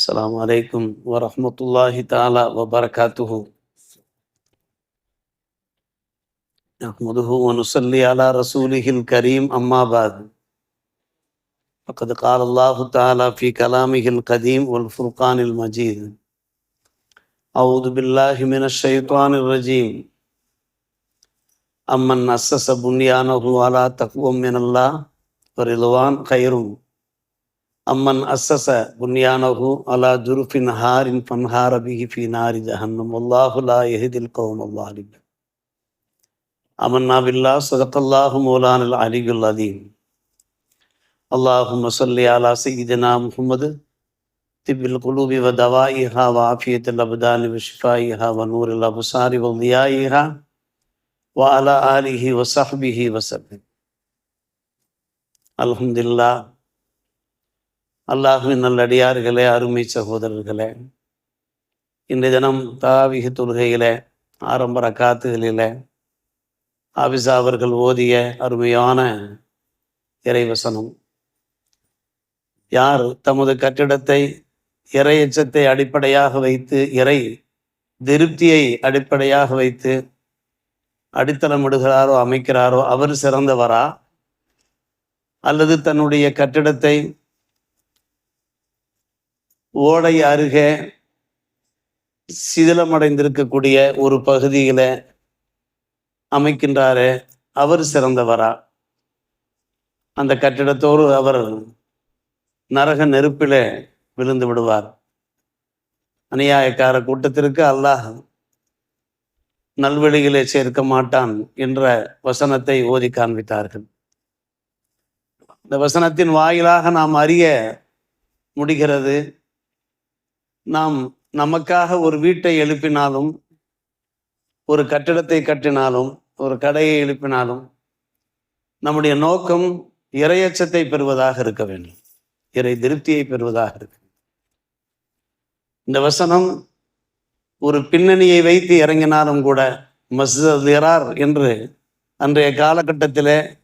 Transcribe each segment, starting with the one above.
السلام عليكم ورحمة الله تعالى وبركاته. نحمده ونصلي على رسوله الكريم أما بعد. فقد قال الله تعالى في كلامه القديم والفرقان المجيد. أعوذ بالله من الشيطان الرجيم. أمن أسس بنيانه على تقوى من الله ورضوان خير. أمن أسس بنيانه على جرف نهار فانهار به في نار جهنم. والله لا يهدي القوم الظالمين. آمنا بالله صدق الله مولانا العلي العظيم. اللهم صل على سيدنا محمد. طب القلوب ودوائها وعافية الأبدان وشفائها ونور الأبصار وضيائها وعلى آله وصحبه وسلم. الحمد لله. அல்லாஹுவின் நல்லடியார்களே அருமை சகோதரர்களே இன்றைய தினம் தாவிக தொழுகையிலே ஆரம்ப ரக்காத்துகளிலே ஆபிசா அவர்கள் ஓதிய அருமையான இறைவசனம். யார் தமது கட்டிடத்தை இறை எச்சத்தை அடிப்படையாக வைத்து இறை திருப்தியை அடிப்படையாக வைத்து அடித்தளமிடுகிறாரோ அமைக்கிறாரோ அவர் சிறந்தவரா? அல்லது தன்னுடைய கட்டிடத்தை ஓடை அருகே சிதிலமடைந்திருக்கக்கூடிய ஒரு பகுதியில அமைக்கின்றாரே அவர் சிறந்தவரா? அந்த கட்டிடத்தோடு அவர் நரக நெருப்பிலே விழுந்து விடுவார். அநியாயக்கார கூட்டத்திற்கு அல்லாஹ் நல்வழிகளை சேர்க்க மாட்டான் என்ற வசனத்தை ஓதி காண்பித்தார்கள். இந்த வசனத்தின் வாயிலாக நாம் அறிய முடிகிறது நாம் நமக்காக ஒரு வீட்டை எழுப்பினாலும் ஒரு கட்டிடத்தை கட்டினாலும் ஒரு கடையை எழுப்பினாலும் நம்முடைய நோக்கம் இரையச்சத்தை பெறுவதாக இருக்க வேண்டும். இறை திருப்தியை பெறுவதாக இருக்கு இந்த வசனம் ஒரு பின்னணியை வைத்து இறங்கினாலும் கூட மஸ்ஜிரார் என்று அன்றைய காலகட்டத்தில்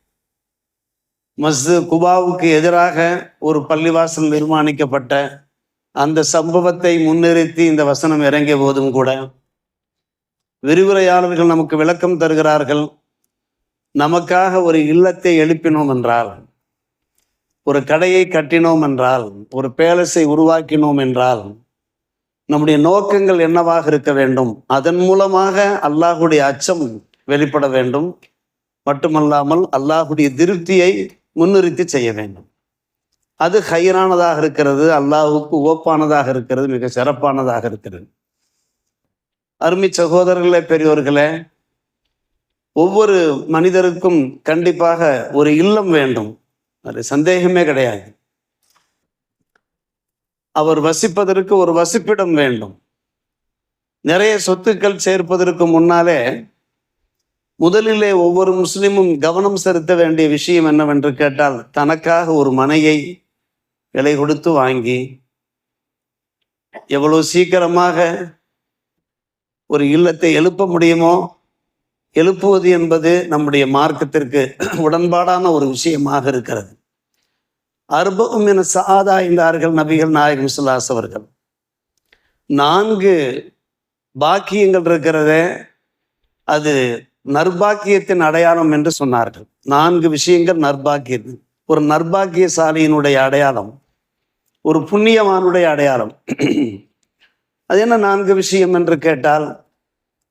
மஸ்ஜித் குபாவுக்கு எதிராக ஒரு பள்ளிவாசல் நிர்மாணிக்கப்பட்ட அந்த சம்பவத்தை முன்னிறுத்தி இந்த வசனம் இறங்கிய போதும் கூட விரிவுரையாளர்கள் நமக்கு விளக்கம் தருகிறார்கள். நமக்காக ஒரு இல்லத்தை எழுப்பினோம் என்றால் ஒரு கடையை கட்டினோம் என்றால் ஒரு பேலஸை உருவாக்கினோம் என்றால் நம்முடைய நோக்கங்கள் என்னவாக இருக்க வேண்டும்? அதன் மூலமாக அல்லாஹுடைய அச்சம் வெளிப்பட வேண்டும். மட்டுமல்லாமல் அல்லாஹுடைய திருப்தியை முன்னிறுத்தி செய்ய வேண்டும். அது ஹைரானதாக இருக்கிறது அல்லாஹுக்கு ஓப்பானதாக இருக்கிறது மிக சிறப்பானதாக இருக்கிறது. அருமை சகோதரர்களே பெரியோர்களே ஒவ்வொரு மனிதருக்கும் கண்டிப்பாக ஒரு இல்லம் வேண்டும். அது சந்தேகமே கிடையாது. அவர் வசிப்பதற்கு ஒரு வசிப்பிடம் வேண்டும். நிறைய சொத்துக்கள் சேர்ப்பதற்கு முன்னாலே முதலிலே ஒவ்வொரு முஸ்லிமும் கவனம் செலுத்த வேண்டிய விஷயம் என்னவென்று கேட்டால் தனக்காக ஒரு மனையை விலை கொடுத்து வாங்கி எவ்வளோ சீக்கிரமாக ஒரு இல்லத்தை எழுப்ப முடியுமோ எழுப்புவது என்பது நம்முடைய மார்க்கத்திற்கு உடன்பாடான ஒரு விஷயமாக இருக்கிறது. அர்பம் என சாதா என்றார்கள் நபிகள் நாயகம் சுல்லாஸ் அவர்கள். நான்கு பாக்கியங்கள் இருக்கிறதே அது நர்பாக்கியத்தின் அடையாளம் என்று சொன்னார்கள். நான்கு விஷயங்கள் நர்பாக்கியம் ஒரு நர்பாக்கியசாலியினுடைய அடையாளம் ஒரு புண்ணியவானுடைய அடையாளம். அது என்ன நான்கு விஷயம் என்று கேட்டால்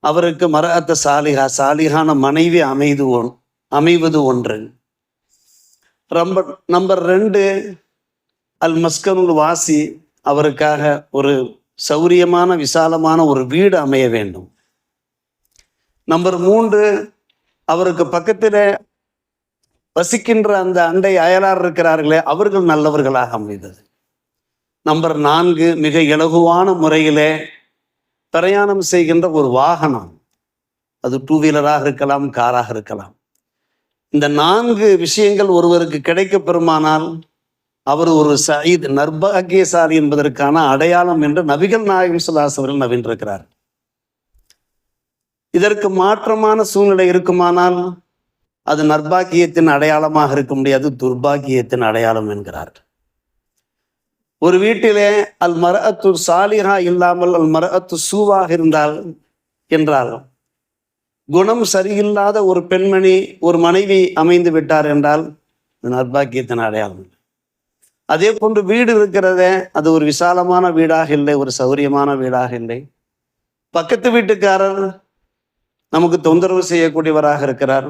அவருக்கு மரகத்த சாலிகா சாலிகான மனைவி அமைது ஒன் அமைவது ஒன்று. ரொம்ப நம்பர் ரெண்டு அல் மஸ்கனுல் வாசி அவருக்காக ஒரு சௌரியமான விசாலமான ஒரு வீடு அமைய வேண்டும். நம்பர் மூன்று அவருக்கு பக்கத்தில் வசிக்கின்ற அந்த அண்டை அயலார் இருக்கிறார்களே அவர்கள் நல்லவர்களாக அமைந்தது. நம்பர் நான்கு மிக இலகுவான முறையிலே பிரயாணம் செய்கின்ற ஒரு வாகனம். அது டூ வீலராக இருக்கலாம் காராக இருக்கலாம். இந்த நான்கு விஷயங்கள் ஒருவருக்கு கிடைக்க பெறுமானால் அவர் ஒரு சயீத் நர்பாகியசாலி என்பதற்கான அடையாளம் என்று நபிகள் நாயகம் சுல்லாஸ் அவர்கள் நவீன்றிருக்கிறார் இதற்கு மாற்றமான சூழ்நிலை இருக்குமானால் அது நர்பாக்கியத்தின் அடையாளமாக இருக்க முடியாது துர்பாக்கியத்தின் அடையாளம் என்கிறார். ஒரு வீட்டிலே அல் மரஅத்து சாலிஹா இல்லாமல் அல் மரஅத்து சூவாக இருந்தால் என்றாலும் குணம் சரியில்லாத ஒரு பெண்மணி ஒரு மனைவி அமைந்து விட்டார் என்றால் நர்பாக்கியத்தின் அடையாளம். அதே போன்று வீடு இருக்கிறதே அது ஒரு விசாலமான வீடாக இல்லை ஒரு சௌரியமான வீடாக இல்லை. பக்கத்து வீட்டுக்காரர் நமக்கு தொந்தரவு செய்யக்கூடியவராக இருக்கிறார்.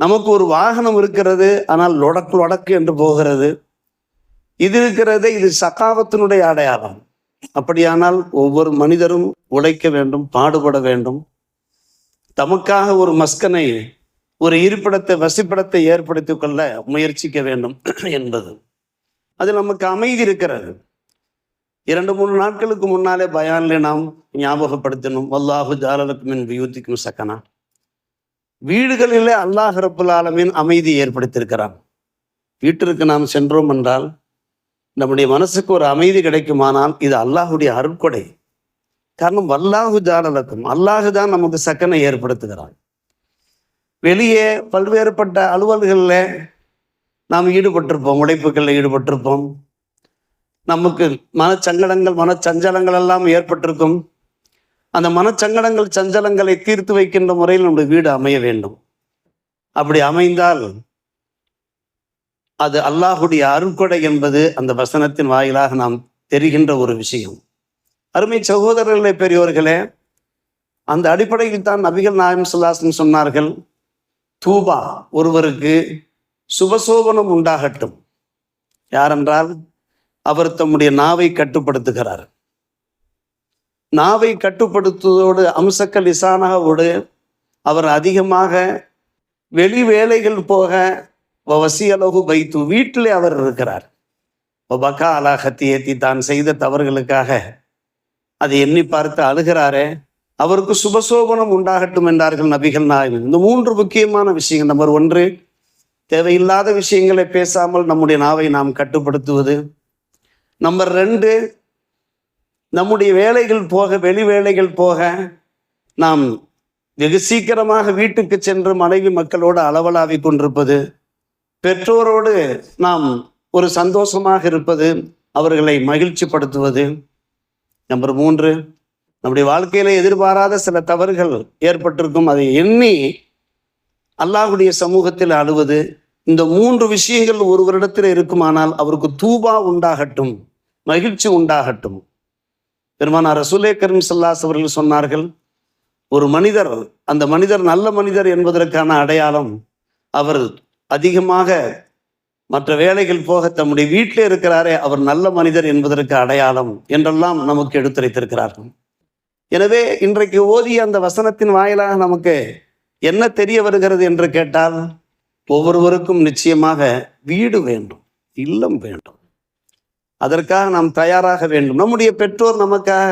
நமக்கு ஒரு வாகனம் இருக்கிறது ஆனால் லொடக்கு லொடக்கு என்று போகிறது. இது இருக்கிறதே இது சகாவத்தினுடைய அடையாளம். அப்படியானால் ஒவ்வொரு மனிதரும் உழைக்க வேண்டும் பாடுபட வேண்டும். தமக்காக ஒரு மஸ்கனை ஒரு இருப்பிடத்தை வசிப்பிடத்தை ஏற்படுத்திக் கொள்ள முயற்சிக்க வேண்டும் என்பது. அது நமக்கு அமைதி இருக்கிறது. இரண்டு மூணு நாட்களுக்கு முன்னாலே பயான்ல நாம் ஞாபகப்படுத்தணும் வல்லாஹு ஜாலலுக்கும் வியூத்திக்கும் சக்கனா வீடுகளிலே அல்லாஹ் ரப்புல் ஆலமின் அமைதி ஏற்படுத்தியிருக்கிறான். வீட்டிற்கு நாம் சென்றோம் என்றால் நம்முடைய மனசுக்கு ஒரு அமைதி கிடைக்குமானால் இது அல்லாஹுடைய அருட்கொடை. காரணம் வல்லாஹு ஜாலலக்கும். அல்லாஹு தான் நமக்கு சக்கனை ஏற்படுத்துகிறான். வெளியே பல்வேறுபட்ட அலுவல்களில் நாம் ஈடுபட்டிருப்போம் உழைப்புகளில் ஈடுபட்டிருப்போம். நமக்கு மனச்சங்கடங்கள் மனச்சஞ்சலங்கள் எல்லாம் ஏற்பட்டிருக்கும். அந்த மனச்சங்கடங்கள் சஞ்சலங்களை தீர்த்து வைக்கின்ற முறையில் நம்முடைய வீடு அமைய வேண்டும். அப்படி அமைந்தால் அது அல்லாஹுடைய அருட்கொடை என்பது அந்த வசனத்தின் வாயிலாக நாம் தெரிகின்ற ஒரு விஷயம். அருமை சகோதரர்களே பெரியோர்களே அந்த அடிப்படையில் தான் நபிகள் நாயம் சுல்லாசன் சொன்னார்கள் தூபா ஒருவருக்கு சுபசோபனம் உண்டாகட்டும். யாரென்றால் அவர் தம்முடைய நாவை கட்டுப்படுத்துகிறார். நாவை கட்டுப்படுத்துவதோடு அம்சக்க லிசானாவோடு அவர் அதிகமாக வெளி வேலைகள் போக வசியலோகு வைத்து வீட்டிலே அவர் இருக்கிறார். பக்கா அலா ஹத்தியத்தி தான் செய்த தவறுகளுக்காக. அதை எண்ணி பார்த்து அழுகிறாரே அவருக்கு சுபசோபனம் உண்டாகட்டும் என்றார்கள் நபிகள் நாயகம் இந்த மூன்று முக்கியமான விஷயங்கள். நம்பர் ஒன்று தேவையில்லாத விஷயங்களை பேசாமல் நம்முடைய நாவை நாம் கட்டுப்படுத்துவது. நம்பர் ரெண்டு நம்முடைய வேலைகள் போக வெளி வேலைகள் போக நாம் வெகு சீக்கிரமாக வீட்டுக்கு சென்று மனைவி மக்களோடு அளவலாவி கொண்டிருப்பது. பெற்றோரோடு நாம் ஒரு சந்தோஷமாக இருப்பது அவர்களை மகிழ்ச்சிப்படுத்துவது. நம்பர் மூன்று நம்முடைய வாழ்க்கையில எதிர்பாராத சில தவறுகள் ஏற்பட்டிருக்கும். அதை எண்ணி அல்லாஹுடைய சமூகத்தில் அழுவது இந்த மூன்று விஷயங்கள் ஒருவரிடத்தில் இருக்குமானால் அவருக்கு தூபா உண்டாகட்டும் மகிழ்ச்சி உண்டாகட்டும். பெருமானார் ரசூலே கரீம் சல்லாஸ் அவர்கள் சொன்னார்கள் ஒரு மனிதர் அந்த மனிதர் நல்ல மனிதர் என்பதற்கான அடையாளம் அவர் அதிகமாக மற்ற வேலைகள் போக தம்முடைய வீட்டில் இருக்கிறாரே அவர் நல்ல மனிதர் என்பதற்கு அடையாளம் என்றெல்லாம் நமக்கு எடுத்துரைத்திருக்கிறார்கள். எனவே இன்றைக்கு ஓதிய அந்த வசனத்தின் வாயிலாக நமக்கு என்ன தெரிய வருகிறது என்று கேட்டால் ஒவ்வொருவருக்கும் நிச்சயமாக வீடு வேண்டும் இல்லம் வேண்டும். அதற்காக நாம் தயாராக வேண்டும். நம்முடைய பெற்றோர் நமக்காக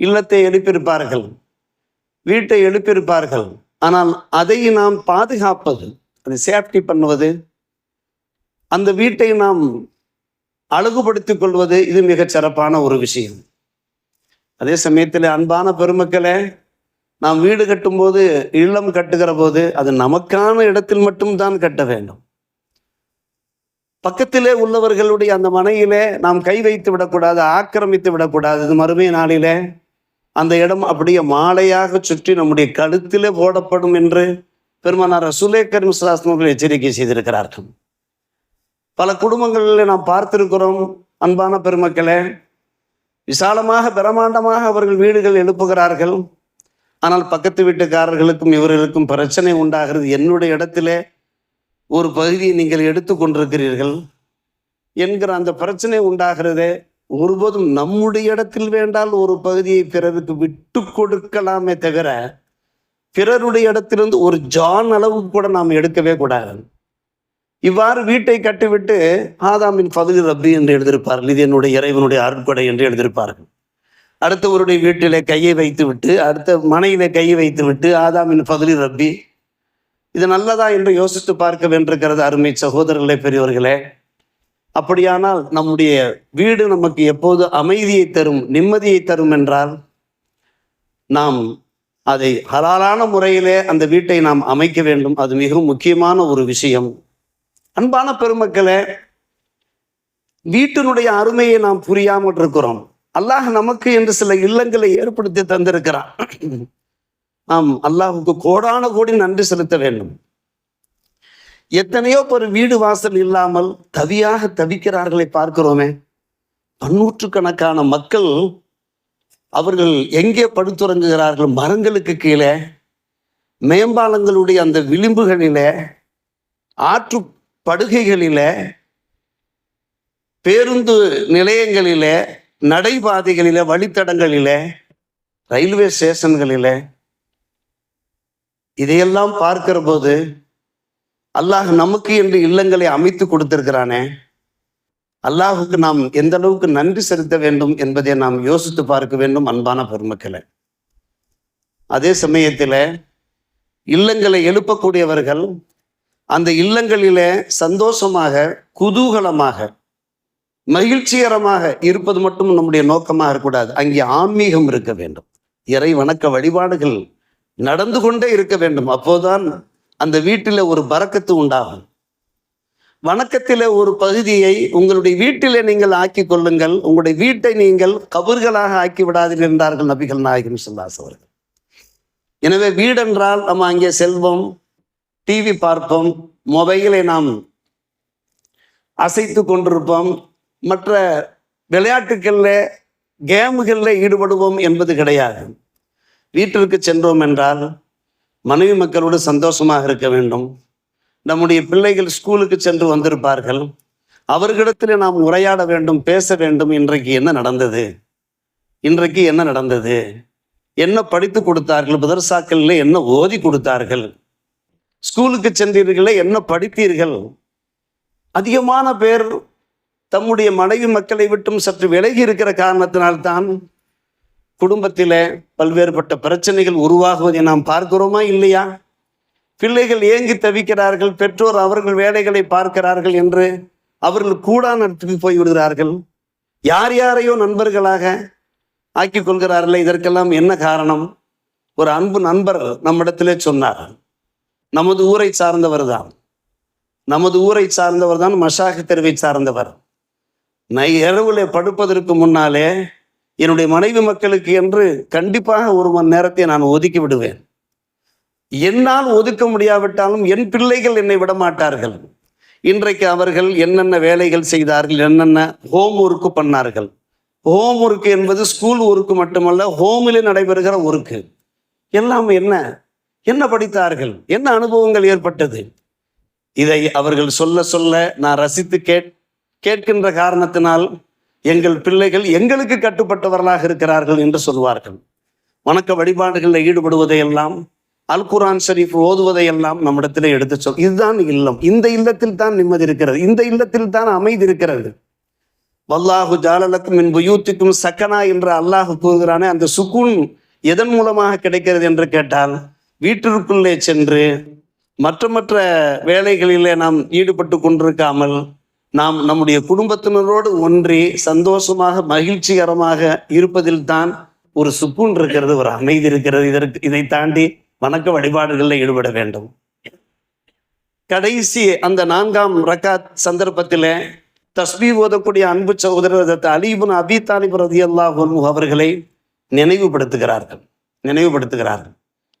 இல்லத்தை எழுப்பியிருப்பார்கள் வீட்டை எழுப்பியிருப்பார்கள். ஆனால் அதை நாம் பாதுகாப்பது அதை சேஃப்டி பண்ணுவது அந்த வீட்டை நாம் அழகுபடுத்திக் கொள்வது இது மிகச் சிறப்பான ஒரு விஷயம். அதே சமயத்தில் அன்பான பெருமக்களே நாம் வீடு கட்டும்போது இல்லம் கட்டுகிற போது அது நமக்கான இடத்தில் மட்டும்தான் கட்ட வேண்டும். பக்கத்திலே உள்ளவர்களுடைய அந்த மனையிலே நாம் கை வைத்து விடக்கூடாது ஆக்கிரமித்து விடக்கூடாது இது மறுமை நாளிலே அந்த இடம் அப்படியே மாலையாக சுற்றி நம்முடைய கழுத்திலே போடப்படும் என்று பெருமானார் ரசூலே கரீம் எச்சரிக்கை செய்திருக்கிறார்கள். பல குடும்பங்களில் நாம் பார்த்திருக்கிறோம் அன்பான பெருமக்களே விசாலமாக பிரமாண்டமாக அவர்கள் வீடுகள் எழுப்புகிறார்கள். ஆனால் பக்கத்து வீட்டுக்காரர்களுக்கும் இவர்களுக்கும் பிரச்சனை உண்டாகிறது. என்னுடைய இடத்திலே ஒரு பகுதியை நீங்கள் எடுத்து கொண்டிருக்கிறீர்கள் என்கிற அந்த பிரச்சனை உண்டாகிறதே ஒருபோதும் நம்முடைய இடத்தில் வேண்டால் ஒரு பகுதியை பிறருக்கு விட்டு கொடுக்கலாமே தவிர பிறருடைய இடத்திலிருந்து ஒரு ஜான் அளவுக்கு கூட நாம் எடுக்கவே கூடாது. இவ்வாறு வீட்டை கட்டிவிட்டு ஆதாமின் பதவி ரப்பி என்று எழுதியிருப்பார்கள். இது என்னுடைய இறைவனுடைய அருட்கொடை என்று எழுதியிருப்பார்கள். அடுத்தவருடைய வீட்டிலே கையை வைத்து விட்டு அடுத்த மனையிலே கையை வைத்து விட்டு ஆதாமின் பகுதி ரப்பி இது நல்லதா என்று யோசித்து பார்க்க வேண்டியிருக்கிறது அருமை சகோதரர்களே பெரியவர்களே அப்படியானால் நம்முடைய வீடு நமக்கு எப்போது அமைதியை தரும் நிம்மதியை தரும் என்றால் நாம் அதை ஹலாலான முறையிலே அந்த வீட்டை நாம் அமைக்க வேண்டும். அது மிகவும் முக்கியமான ஒரு விஷயம். அன்பான பெருமக்களே வீட்டினுடைய அருமையை நாம் புரியாமல் இருக்கிறோம். அல்லாஹ் நமக்கு என்று சில இல்லங்களை ஏற்படுத்தி தந்திருக்கிறான். ஆம் அல்லாஹுக்கு கோடான கோடி நன்றி செலுத்த வேண்டும். எத்தனையோ பேர் வீடு வாசல் இல்லாமல் தவியாக தவிக்கிறார்களை பார்க்கிறோமே. பன்னூற்றுக்கணக்கான மக்கள் அவர்கள் எங்கே படுத்துறங்குகிறார்கள் மரங்களுக்கு கீழே மேம்பாலங்களுடைய அந்த விளிம்புகளிலே ஆற்று படுகைகளிலே பேருந்து நிலையங்களிலே நடைபாதைகளிலே வழித்தடங்களிலே ரயில்வே ஸ்டேஷன்களிலே இதையெல்லாம் பார்க்கிற போது அல்லாஹ் நமக்கு என்று இல்லங்களை அமைத்து கொடுத்திருக்கிறானே. அல்லாஹுக்கு நாம் எந்த அளவுக்கு நன்றி செலுத்த வேண்டும் என்பதை நாம் யோசித்து பார்க்க வேண்டும் அன்பான பெருமக்களை. அதே சமயத்தில் இல்லங்களை எழுப்பக்கூடியவர்கள் அந்த இல்லங்களிலே சந்தோஷமாக குதூகலமாக மகிழ்ச்சிகரமாக இருப்பது மட்டும் நம்முடைய நோக்கமாக இருக்கக்கூடாது. அங்கே ஆன்மீகம் இருக்க வேண்டும். இறை வணக்க வழிபாடுகள் நடந்து கொண்டே இருக்க வேண்டும். அப்போதான் அந்த வீட்டில் ஒரு பறக்கத்து உண்டாகும். வணக்கத்தில் ஒரு பகுதியை உங்களுடைய வீட்டில் நீங்கள் ஆக்கி கொள்ளுங்கள். உங்களுடைய வீட்டை நீங்கள் கபர்களாக ஆக்கி விடாதீர்கள் என்றார்கள் நபிகள் நாயகன் சொல்லாஸ் அவர்கள் எனவே வீடென்றால் நம்ம அங்கே செல்வோம் டிவி பார்ப்போம் மொபைலை நாம் அசைத்து கொண்டிருப்போம். மற்ற விளையாட்டுகளில் கேமுகளில் ஈடுபடுவோம் என்பது கிடையாது. வீட்டிற்கு சென்றோம் என்றால் மனைவி மக்களோடு சந்தோஷமாக இருக்க வேண்டும். நம்முடைய பிள்ளைகள் ஸ்கூலுக்கு சென்று வந்திருப்பார்கள். அவர்களிடத்தில் நாம் உரையாட வேண்டும் பேச வேண்டும். இன்றைக்கு என்ன நடந்தது? இன்றைக்கு என்ன நடந்தது? என்ன படித்து கொடுத்தார்கள்? மதரசாக்களில் என்ன ஓதி கொடுத்தார்கள்? ஸ்கூலுக்கு சென்றீர்களே என்ன படித்தீர்கள்? அதிகமான பேர் தம்முடைய மனைவி மக்களை விட்டும் சற்று விலகி இருக்கிற காரணத்தினால்தான் குடும்பத்திலே பல்வேறுபட்ட பிரச்சனைகள் உருவாகுவதை நாம் பார்க்கிறோமா இல்லையா? பிள்ளைகள் ஏங்கி தவிக்கிறார்கள் பெற்றோர் அவர்கள் வேலைகளை பார்க்கிறார்கள் என்று அவர்கள் கூடா நடத்தி போய் விடுகிறார்கள். யார் யாரையோ நண்பர்களாக ஆக்கி கொள்கிறார்கள் இதற்கெல்லாம் என்ன காரணம்? ஒரு அன்பு நண்பர் நம்மிடத்திலே சொன்னார். நமது ஊரை சார்ந்தவர் தான். நமது ஊரை சார்ந்தவர் தான் மஷாக தெருவை சார்ந்தவர். நை இரவுல படுப்பதற்கு முன்னாலே என்னுடைய மனைவி மக்களுக்கு என்று கண்டிப்பாக ஒரு மணி நேரத்தை நான் ஒதுக்கி விடுவேன். என்னால் ஒதுக்க முடியாவிட்டாலும் என் பிள்ளைகள் என்னை விட மாட்டார்கள் இன்றைக்கு அவர்கள் என்னென்ன வேலைகள் செய்தார்கள் என்னென்ன ஹோம் ஒர்க்கு பண்ணார்கள். ஹோம் ஒர்க் என்பது ஸ்கூல் ஒர்க்கு மட்டுமல்ல ஹோமிலே நடைபெறுகிற ஒர்க்கு எல்லாம் என்ன? என்ன படித்தார்கள்? என்ன அனுபவங்கள் ஏற்பட்டது? இதை அவர்கள் சொல்ல சொல்ல நான் ரசித்து கேட் கேட்கின்ற காரணத்தினால் எங்கள் பிள்ளைகள் எங்களுக்கு கட்டுப்பட்டவர்களாக இருக்கிறார்கள் என்று சொல்வார்கள். வணக்க வழிபாடுகளில் ஈடுபடுவதையெல்லாம் அல் குரான் ஷரீஃப் ஓதுவதை எல்லாம் நம்மிடத்தில் எடுத்து சொல் இதுதான் இல்லம். இந்த இல்லத்தில் தான் நிம்மதி இருக்கிறது. இந்த இல்லத்தில் தான் அமைதி இருக்கிறது. வல்லாஹு ஜாலலக்கும் என் புயூத்திக்கும் சக்கனா என்று அல்லாஹு கூறுகிறானே அந்த சுக்குன் எதன் மூலமாக கிடைக்கிறது என்று கேட்டால் வீட்டிற்குள்ளே சென்று மற்ற மற்ற வேலைகளிலே நாம் ஈடுபட்டு கொண்டிருக்காமல் நாம் நம்முடைய குடும்பத்தினரோடு ஒன்றி சந்தோஷமாக மகிழ்ச்சிகரமாக இருப்பதில் தான் ஒரு சுக்குன் இருக்கிறது ஒரு அமைதி இருக்கிறது. இதற்கு இதை தாண்டி வணக்க வழிபாடுகளில் ஈடுபட வேண்டும். கடைசி அந்த நான்காம் ரக்காத் சந்தர்ப்பத்தில் தஸ்மி ஓதக்கூடிய அன்பு சகோதரர் அலீபுன் அபி தாலிப் ரதி அல்லாஹ் அவர்களை நினைவுபடுத்துகிறார்கள். நினைவுபடுத்துகிறார்கள்.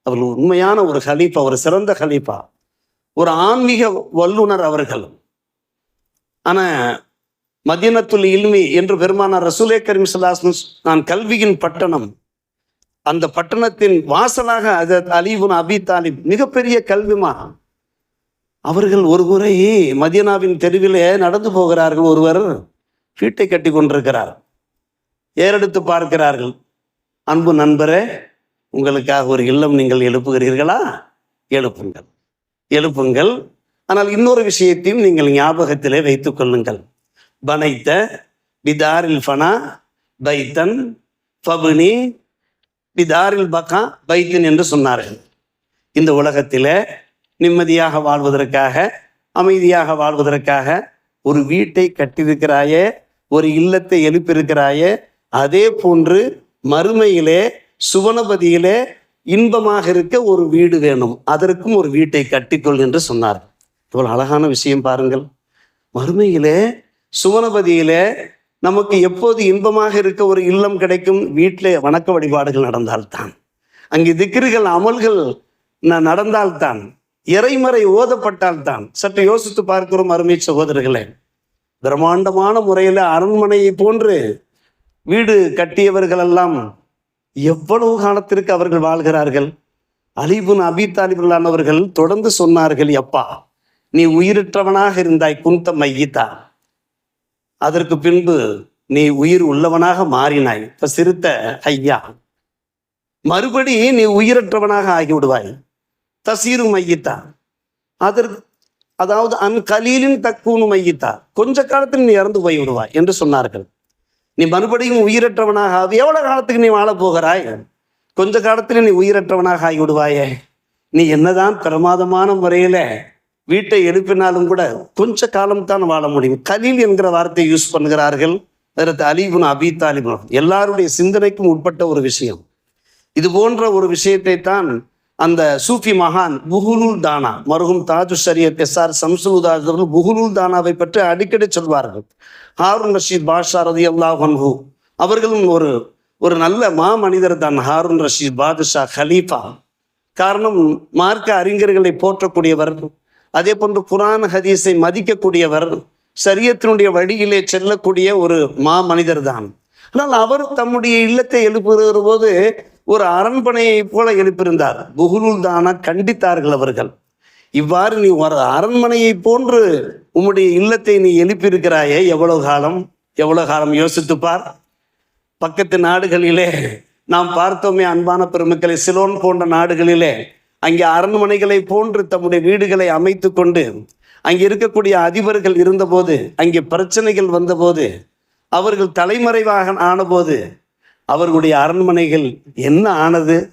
அவர்கள் உண்மையான ஒரு ஹலீஃபா ஒரு சிறந்த ஹலீஃபா ஒரு ஆன்மீக வல்லுனர் அவர்கள். ஆனா மதியனத்துல் இல்மி என்று பெருமானார் ரசூலே கரீம் ஸல்லல்லாஹு நான் கல்வியின் பட்டணம் அந்த பட்டணத்தின் வாசலாக அதத் அலிபுன் அபி தாலிப் மிகப்பெரிய கல்விமான் அவர்கள் ஒரு முறை மதியனாவின் தெருவிலே நடந்து போகிறார்கள் ஒருவர். வீட்டை கட்டி கொண்டிருக்கிறார். ஏறெடுத்து பார்க்கிறார்கள். அன்பு நண்பரே உங்களுக்காக ஒரு இல்லம் நீங்கள் எழுப்புகிறீர்களா? எழுப்புங்கள். எழுப்புங்கள். ஆனால் இன்னொரு விஷயத்தையும் நீங்கள் ஞாபகத்திலே வைத்துக் கொள்ளுங்கள். பனைத்த பிதாரில் ஃபனா பைத்தன் ஃபபுனி பிதாரில் பக்கா பைத்தன் என்று சொன்னார்கள். இந்த உலகத்தில் நிம்மதியாக வாழ்வதற்காக அமைதியாக வாழ்வதற்காக ஒரு வீட்டை கட்டியிருக்கிறாயே ஒரு இல்லத்தை எழுப்பியிருக்கிறாயே அதே போன்று மறுமையிலே சுவனபதியிலே இன்பமாக இருக்க ஒரு வீடு வேணும். அதற்கும் ஒரு வீட்டை கட்டிக்கொள் என்று சொன்னார் இவ்வளவு அழகான விஷயம் பாருங்கள். மறுமையிலே சுவனபதியிலே நமக்கு எப்போது இன்பமாக இருக்க ஒரு இல்லம் கிடைக்கும்? வீட்டிலே வணக்க வழிபாடுகள் நடந்தால்தான். அங்கே திக்ருகள் அமல்கள் நடந்தால்தான். இறைமறை ஓதப்பட்டால்தான். சற்று யோசித்து பார்க்கிறோம் அருமை சகோதரர்களே. பிரம்மாண்டமான முறையில் அரண்மனையை போன்று வீடு கட்டியவர்கள் எல்லாம் எவ்வளவு காலத்திற்கு அவர்கள் வாழ்கிறார்கள்? அலிபுன் அபி தாலிபுல்லானவர்கள் தொடர்ந்து சொன்னார்கள் எப்பா நீ உயிரற்றவனாக இருந்தாய் குந்த மையித்தா. அதற்கு பின்பு நீ உயிர் உள்ளவனாக மாறினாய். இப்ப சிறுத்த ஐயா மறுபடி நீ உயிரற்றவனாக ஆகிவிடுவாய். தசீரு மையித்தா. அதற்கு அதாவது அன் கலீலின் தக்கூனு மையித்தா. கொஞ்ச காலத்தில் நீ இறந்து போய் விடுவாய் என்று சொன்னார்கள். நீ மறுபடியும் உயிரற்றவனாக ஆகி எவ்வளவு காலத்துக்கு நீ வாழப் போகிறாய்? கொஞ்ச காலத்தில் நீ உயிரற்றவனாக ஆகிவிடுவாயே. நீ என்னதான் பிரமாதமான முறையில வீட்டை எழுப்பினாலும் கூட கொஞ்ச காலம்தான் வாழ முடியும். கலீல் என்கிற வார்த்தையை யூஸ் பண்ணுகிறார்கள். அதற்கு அலிபுன் அபி தாலிபுன் எல்லாருடைய சிந்தனைக்கும் உட்பட்ட ஒரு விஷயம். இது போன்ற ஒரு விஷயத்தை தான் அந்த சூஃபி மகான் புகுலுல் தானா மருகும் தாஜு ஷரியத் எஸ் ஆர் சம்சுலுதாஜ் அவர்கள் புகுலுல் தானாவை பற்றி அடிக்கடி சொல்வார்கள். ஹாரூன் ரஷீத் பாஷா ரதி அல்லாஹன்ஹூ அவர்களும் ஒரு ஒரு நல்ல மா மனிதர் தான் ஹாரூன் ரஷீத் பாதுஷா ஹலீஃபா. காரணம் மார்க்க அறிஞர்களை போற்றக்கூடியவர் அதே போன்று குரான் ஹதீஸை மதிக்கக்கூடியவர் சரியத்தினுடைய வழியிலே செல்லக்கூடிய ஒரு மா மனிதர் தான் ஆனால் அவர் தம்முடைய இல்லத்தை எழுப்புகிற போது ஒரு அரண்மனையை போல எழுப்பியிருந்தார். புகுலுல் தானா கண்டித்தார்கள் அவர்கள். இவ்வாறு நீ ஒரு அரண்மனையை போன்று உம்முடைய இல்லத்தை நீ எழுப்பியிருக்கிறாயே எவ்வளவு காலம்? எவ்வளவு காலம் யோசித்துப்பார். பக்கத்து நாடுகளிலே நாம் பார்த்தோமே அன்பான பெருமக்களை சிலோன் போன்ற நாடுகளிலே அங்கே அரண்மனைகளை போன்று தம்முடைய வீடுகளை அமைத்து கொண்டு அங்கே இருக்கக்கூடிய அதிபர்கள் இருந்தபோது அங்கே பிரச்சனைகள் வந்தபோது அவர்கள் தலைமறைவாக ஆனபோது அவர்களுடைய அரண்மனைகள் என்ன ஆனது?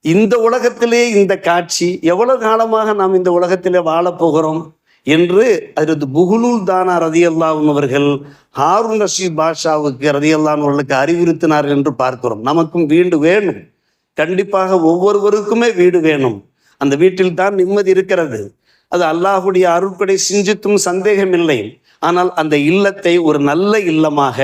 இந்த உலகத்திலே இந்த காட்சி எவ்வளவு காலமாக நாம் இந்த உலகத்திலே வாழப்போகிறோம் என்று அதற்கு புகுலூல் தானா ரதியல்லாவும் அவர்கள் ஹாரூன் ரஷீத் பாஷாவுக்கு ரதியல்லான் அவர்களுக்கு அறிவுறுத்தினார் என்று பார்க்கிறோம். நமக்கும் வீண்டு வேணும். கண்டிப்பாக ஒவ்வொருவருக்குமே வீடு வேணும். அந்த வீட்டில் தான் நிம்மதி இருக்கிறது. அது அல்லாஹுடைய அருட்கொடை சிஞ்சித்தும் சந்தேகமில்லை. ஆனால் அந்த இல்லத்தை ஒரு நல்ல இல்லமாக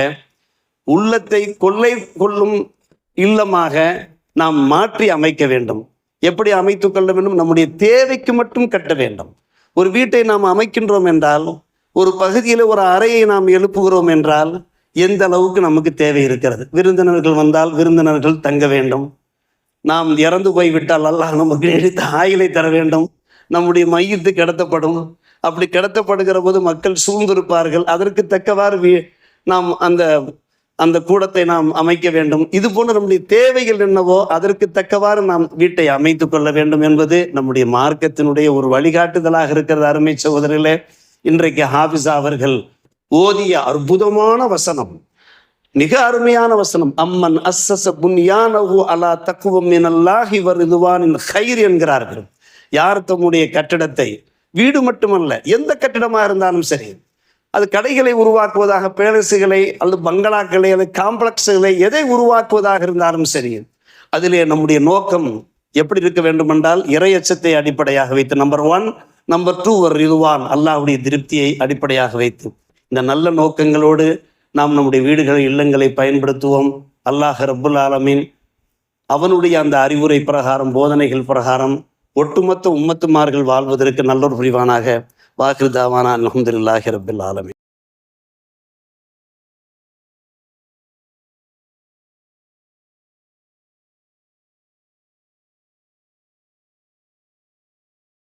உள்ளத்தை கொள்ளை கொள்ளும் இல்லமாக நாம் மாற்றி அமைக்க வேண்டும். எப்படி அமைத்துக் கொள்ள வேண்டும்? நம்முடைய தேவைக்கு மட்டும் கட்ட வேண்டும். ஒரு வீட்டை நாம் அமைக்கின்றோம் என்றால் ஒரு பகுதியில் ஒரு அறையை நாம் எழுப்புகிறோம் என்றால் எந்த அளவுக்கு நமக்கு தேவை இருக்கிறது? விருந்தினர்கள் வந்தால் விருந்தினர்கள் தங்க வேண்டும். நாம் இறந்து போய்விட்டால் அல்லாஹ் நமக்கு எடுத்த ஆயிலை தர வேண்டும். நம்முடைய மையத்து கிடத்தப்படும். அப்படி கிடத்தப்படுகிற போது மக்கள் சூழ்ந்திருப்பார்கள். அதற்கு தக்கவாறு நாம் அந்த அந்த கூடத்தை நாம் அமைக்க வேண்டும். இது போன்ற நம்முடைய தேவைகள் என்னவோ அதற்கு தக்கவாறு நாம் வீட்டை அமைத்து கொள்ள வேண்டும் என்பது நம்முடைய மார்க்கத்தினுடைய ஒரு வழிகாட்டுதலாக இருக்கிறது. அருமை சகோதரர்களே இன்றைக்கு ஹாஃபிஸா அவர்கள் ஓதிய அற்புதமான வசனம். மிக அருமையான வசனம். அம்மன் அஸ்ஸஸ புன்யானஹு அலா தக்குவம் மினல்லாஹி வருதுவானின் ஹைர் என்கிறார்கள் யார் தம்முடைய கட்டிடத்தை? வீடு மட்டுமல்ல எந்த கட்டிடமாக இருந்தாலும் சரி. அது கடைகளை உருவாக்குவதாக பேலஸுகளை அல்லது பங்களாக்களை அல்லது காம்ப்ளெக்ஸுகளை எதை உருவாக்குவதாக இருந்தாலும் சரி அதிலே நம்முடைய நோக்கம் எப்படி இருக்க வேண்டுமென்றால் இறையச்சத்தை அடிப்படையாக வைத்து நம்பர் ஒன் நம்பர் டூ ஒரு இதுவான் அல்லாஹுடைய திருப்தியை அடிப்படையாக வைத்து. இந்த நல்ல நோக்கங்களோடு நாம் நம்முடைய வீடுகளை இல்லங்களை பயன்படுத்துவோம். அல்லாஹ் ரப்புல் ஆலமீன் அவனுடைய அந்த அறிவுரை பிரகாரம் போதனைகள் பிரகாரம் ஒட்டுமொத்த உம்மத்துமார்கள் வாழ்வதற்கு நல்லொரு புரிவானாக. வாக்குதாவான அலமதுல்லாஹி ரபுல் ஆலமின்.